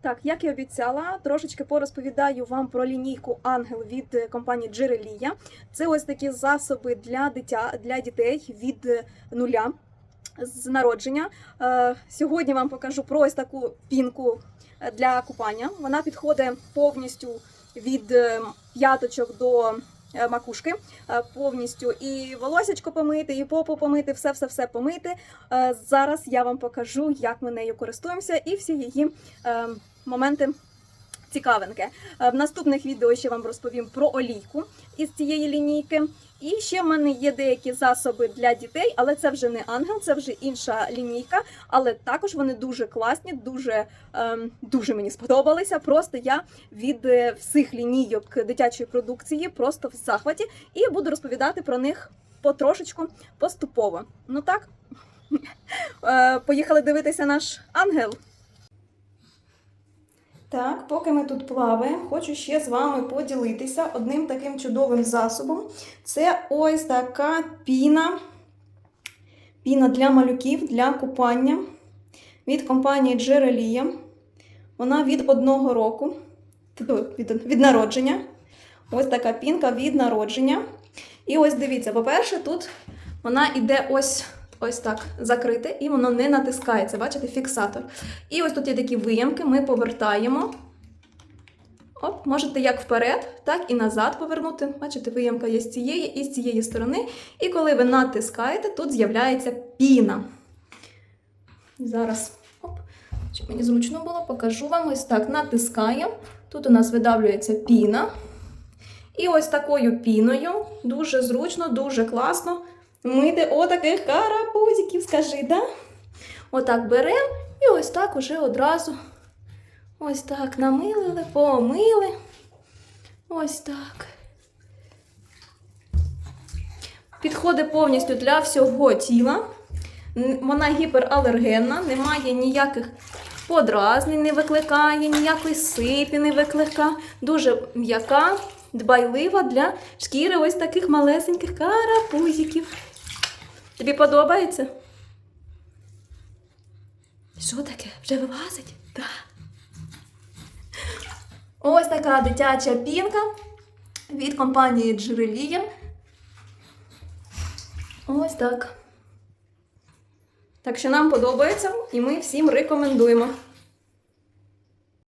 Так, як і обіцяла, трошечки порозповідаю вам про лінійку Ангел від е, компанії Джерелія. Це ось такі засоби для дитя для дітей від е, нуля з народження. Е, Сьогодні вам покажу про ось таку пінку для купання. Вона підходить повністю від п'яточок до макушки, е, повністю і волосечко помити, і попу помити, все все все помити. Е, Зараз я вам покажу, як ми нею користуємося, і всі її е, моменти. Цікавинки. Е, В наступних відео ще вам розповім про олійку із цієї лінійки. І ще в мене є деякі засоби для дітей, але це вже не ангел, це вже інша лінійка. Але також вони дуже класні, дуже, ем, дуже мені сподобалися. Просто я від е, всіх лінійок дитячої продукції просто в захваті і буду розповідати про них потрошечку поступово. Ну так, Е, поїхали дивитися наш ангел. Так, поки ми тут плаваємо, хочу ще з вами поділитися одним таким чудовим засобом. Це ось така піна. Піна для малюків для купання від компанії Джерелія. Вона від одного року, від, від народження. Ось така пінка від народження. І ось дивіться, по-перше, тут вона йде ось. Ось так закрите, і воно не натискається. Бачите, фіксатор. І ось тут є такі виямки, ми повертаємо. Оп, можете як вперед, так і назад повернути. Бачите, виямка є з цієї і з цієї сторони. І коли ви натискаєте, тут з'являється піна. Зараз, оп, щоб мені зручно було, покажу вам. Ось так натискаємо. Тут у нас видавлюється піна. І ось такою піною дуже зручно, дуже класно мити отаких карапузиків, скажи, да? Отак беремо і ось так уже одразу. Ось так намилили, помили. Ось так. Підходить повністю для всього тіла. Вона гіпералергенна, немає ніяких подразнень, не викликає, ніякої сипі не викликає. Дуже м'яка, дбайлива для шкіри ось таких малесеньких карапузиків. Тобі подобається? Що таке? Вже вилазить? Так. Ось така дитяча пінка від компанії Джерелія. Ось так. Так що нам подобається і ми всім рекомендуємо.